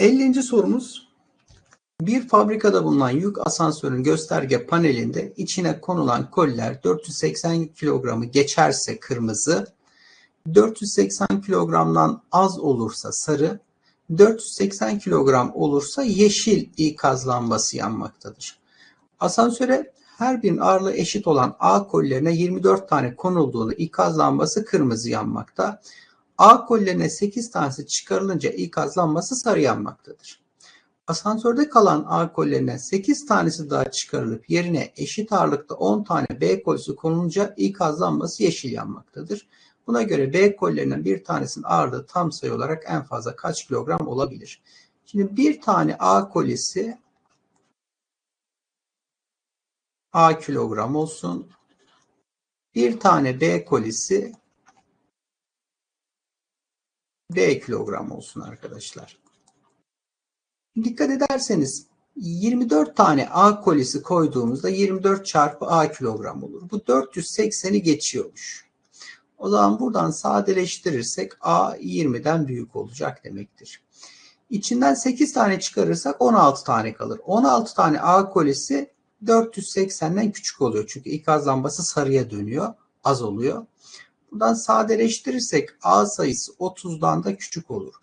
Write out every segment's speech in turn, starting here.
50. sorumuz bir fabrikada bulunan yük asansörün gösterge panelinde içine konulan koliler 480 kilogramı geçerse kırmızı, 480 kilogramdan az olursa sarı, 480 kilogram olursa yeşil ikaz lambası yanmaktadır. Asansöre her birinin ağırlığı eşit olan A kolilerine 24 tane konulduğunda ikaz lambası kırmızı yanmakta. A kolilerine 8 tanesi çıkarılınca ikaz lambası sarı yanmaktadır. Asansörde kalan A kolilerine 8 tanesi daha çıkarılıp yerine eşit ağırlıkta 10 tane B kolisi konulunca ikaz lambası yeşil yanmaktadır. Buna göre B kolilerinden bir tanesinin ağırlığı tam sayı olarak en fazla kaç kilogram olabilir? Şimdi bir tane A kolisi A kilogram olsun. Bir tane B kolisi B kilogram olsun arkadaşlar. Dikkat ederseniz 24 tane A kolisi koyduğumuzda 24 çarpı A kilogram olur. Bu 480'i geçiyormuş. O zaman buradan sadeleştirirsek A 20'den büyük olacak demektir. İçinden 8 tane çıkarırsak 16 tane kalır. 16 tane A kolisi 480'den küçük oluyor. Çünkü ikaz lambası sarıya dönüyor. Az oluyor. Buradan sadeleştirirsek A sayısı 30'dan da küçük olur.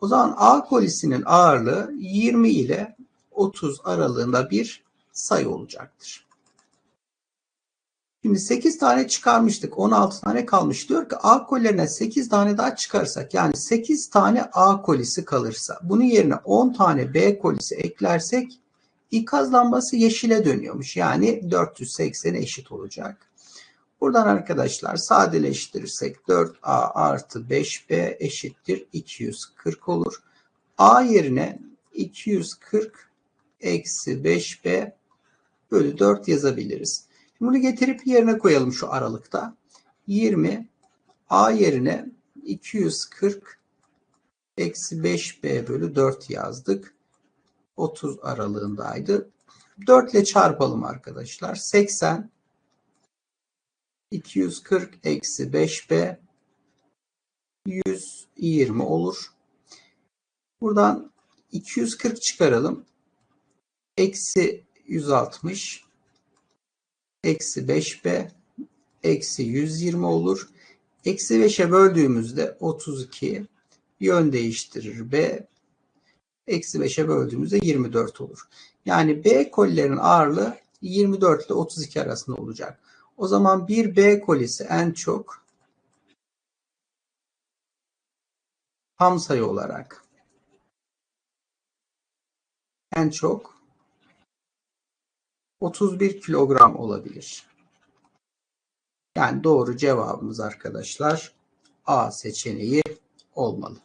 O zaman A kolisinin ağırlığı 20 ile 30 aralığında bir sayı olacaktır. Şimdi 8 tane çıkarmıştık. 16 tane kalmış. Diyor ki A kolilerine 8 tane daha çıkarsak yani 8 tane A kolisi kalırsa bunun yerine 10 tane B kolisi eklersek ikaz lambası yeşile dönüyormuş. Yani 480'e eşit olacak. Buradan arkadaşlar sadeleştirirsek 4A artı 5B eşittir 240 olur. A yerine 240 eksi 5B bölü 4 yazabiliriz. Bunu getirip yerine koyalım şu aralıkta. 20 A yerine 240 eksi 5B bölü 4 yazdık. 30 aralığındaydı. 4 ile çarpalım arkadaşlar. 80 240 eksi 5B 120 olur. Buradan 240 çıkaralım. Eksi 160 eksi 5B eksi 120 olur. Eksi 5'e böldüğümüzde 32 yön değiştirir B. Eksi 5'e böldüğümüzde 24 olur. Yani B kolilerin ağırlığı 24 ile 32 arasında olacak. O zaman bir B kolisi en çok tam sayı olarak en çok 31 kilogram olabilir. Yani doğru cevabımız arkadaşlar A seçeneği olmalı.